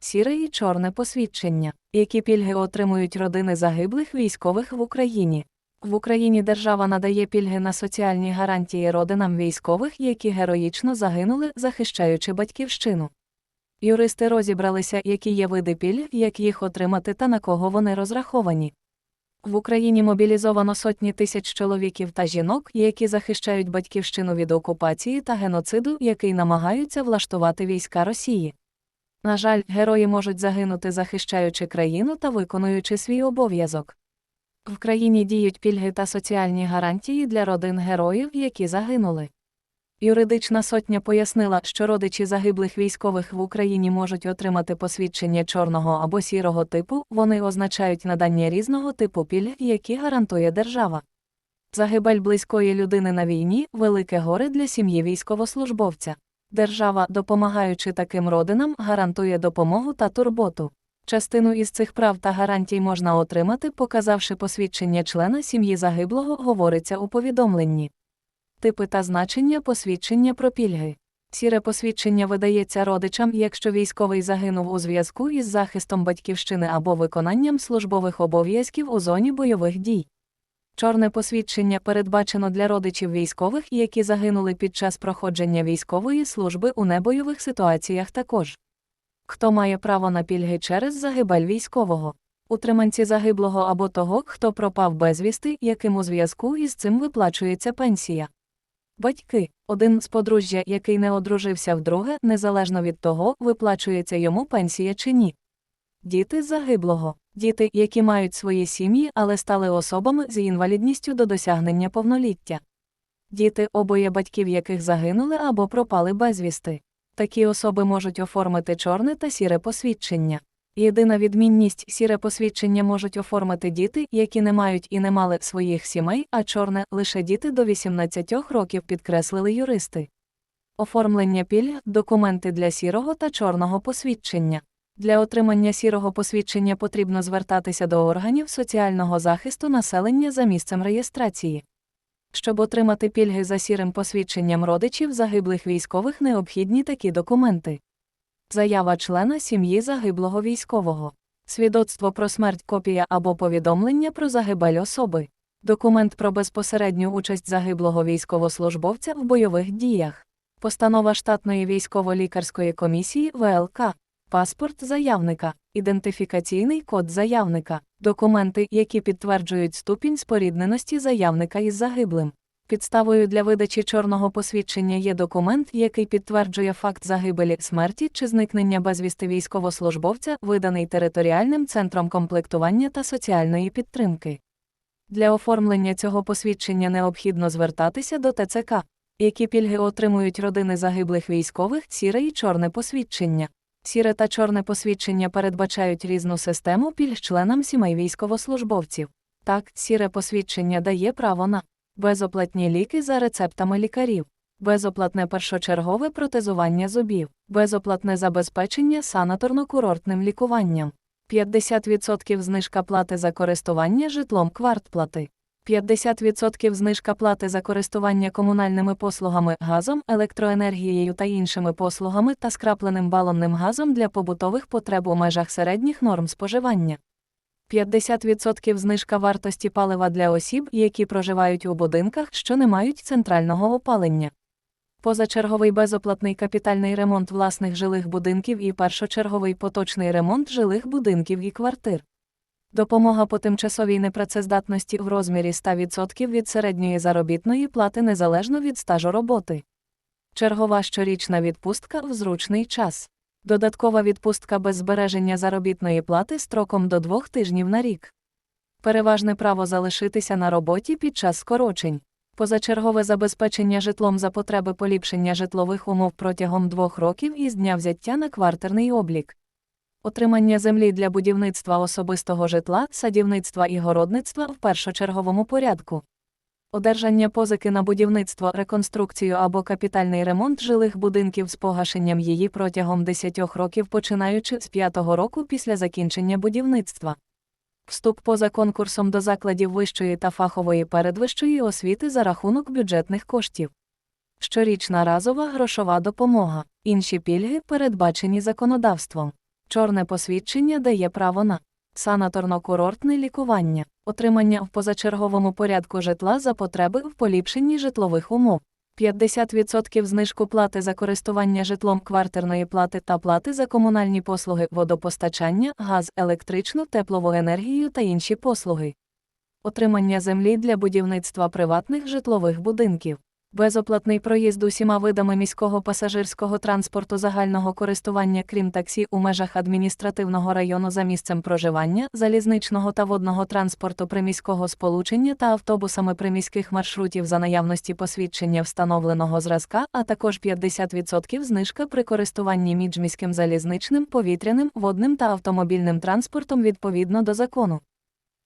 сіре і чорне посвідчення, які пільги отримують родини загиблих військових в Україні. В Україні держава надає пільги на соціальні гарантії родинам військових, які героїчно загинули, захищаючи батьківщину. Юристи розібралися, які є види пільг, як їх отримати та на кого вони розраховані. В Україні мобілізовано сотні тисяч чоловіків та жінок, які захищають батьківщину від окупації та геноциду, який намагаються влаштувати війська Росії. На жаль, герої можуть загинути, захищаючи країну та виконуючи свій обов'язок. В країні діють пільги та соціальні гарантії для родин героїв, які загинули. Юридична сотня пояснила, що родичі загиблих військових в Україні можуть отримати посвідчення чорного або сірого типу, вони означають надання різного типу пільг, які гарантує держава. Загибель близької людини на війні велике горе для сім'ї військовослужбовця. Держава, допомагаючи таким родинам, гарантує допомогу та турботу. Частину із цих прав та гарантій можна отримати, показавши посвідчення члена сім'ї загиблого, говориться у повідомленні. Типи та значення посвідчення про пільги. Сіре посвідчення видається родичам, якщо військовий загинув у зв'язку із захистом батьківщини або виконанням службових обов'язків у зоні бойових дій. Чорне посвідчення передбачено для родичів військових, які загинули під час проходження військової служби у небойових ситуаціях також. Хто має право на пільги через загибель військового? Утриманці загиблого або того, хто пропав безвісти, яким у зв'язку із цим виплачується пенсія. Батьки один з подружжя, який не одружився вдруге, незалежно від того, виплачується йому пенсія чи ні. Діти загиблого. Діти, які мають свої сім'ї, але стали особами з інвалідністю до досягнення повноліття. Діти, обоє батьків яких загинули або пропали безвісти. Такі особи можуть оформити чорне та сіре посвідчення. Єдина відмінність сіре посвідчення можуть оформити діти, які не мають і не мали своїх сімей, а чорне лише діти до 18 років підкреслили юристи. Оформлення пільг, документи для сірого та чорного посвідчення. Для отримання сірого посвідчення потрібно звертатися до органів соціального захисту населення за місцем реєстрації. Щоб отримати пільги за сірим посвідченням родичів загиблих військових, необхідні такі документи. Заява члена сім'ї загиблого військового, свідоцтво про смерть копія або повідомлення про загибель особи, документ про безпосередню участь загиблого військовослужбовця в бойових діях, постанова штатної військово-лікарської комісії ВЛК, паспорт заявника, ідентифікаційний код заявника, документи, які підтверджують ступінь спорідненості заявника із загиблим. Підставою для видачі чорного посвідчення є документ, який підтверджує факт загибелі смерті чи зникнення безвісти військовослужбовця, виданий територіальним центром комплектування та соціальної підтримки. Для оформлення цього посвідчення необхідно звертатися до ТЦК, які пільги отримують родини загиблих військових, сіре і чорне посвідчення. Сіре та чорне посвідчення передбачають різну систему пільг членам сімей військовослужбовців. Так, сіре посвідчення дає право на безоплатні ліки за рецептами лікарів, безоплатне першочергове протезування зубів, безоплатне забезпечення санаторно-курортним лікуванням, 50% знижка плати за користування житлом квартплати. 50% знижка плати за користування комунальними послугами, газом, електроенергією та іншими послугами та скрапленим балонним газом для побутових потреб у межах середніх норм споживання. 50% знижка вартості палива для осіб, які проживають у будинках, що не мають центрального опалення. Позачерговий безоплатний капітальний ремонт власних жилих будинків і першочерговий поточний ремонт жилих будинків і квартир. Допомога по тимчасовій непрацездатності в розмірі 100% від середньої заробітної плати незалежно від стажу роботи. Чергова щорічна відпустка в зручний час. Додаткова відпустка без збереження заробітної плати строком до двох тижнів на рік. Переважне право залишитися на роботі під час скорочень. Позачергове забезпечення житлом за потреби поліпшення житлових умов протягом двох років із дня взяття на квартирний облік. Отримання землі для будівництва особистого житла, садівництва і городництва в першочерговому порядку. Одержання позики на будівництво, реконструкцію або капітальний ремонт жилих будинків з погашенням її протягом 10 років, починаючи з 5-го року після закінчення будівництва. Вступ поза конкурсом до закладів вищої та фахової передвищої освіти за рахунок бюджетних коштів. Щорічна разова грошова допомога. Інші пільги передбачені законодавством. Чорне посвідчення дає право на санаторно-курортне лікування, отримання в позачерговому порядку житла за потреби в поліпшенні житлових умов. 50% знижку плати за користування житлом квартирної плати та плати за комунальні послуги водопостачання, газ, електричну, теплову енергію та інші послуги. Отримання землі для будівництва приватних житлових будинків. Безоплатний проїзд усіма видами міського пасажирського транспорту загального користування, крім таксі у межах адміністративного району за місцем проживання, залізничного та водного транспорту приміського сполучення та автобусами приміських маршрутів за наявності посвідчення встановленого зразка, а також 50% знижка при користуванні міжміським залізничним, повітряним, водним та автомобільним транспортом відповідно до закону.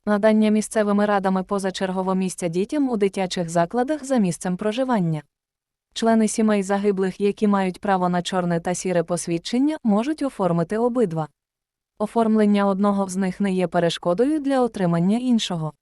Надання місцевими радами позачергового місця дітям у дитячих закладах за місцем проживання. Члени сімей загиблих, які мають право на чорне та сіре посвідчення, можуть оформити обидва. Оформлення одного з них не є перешкодою для отримання іншого.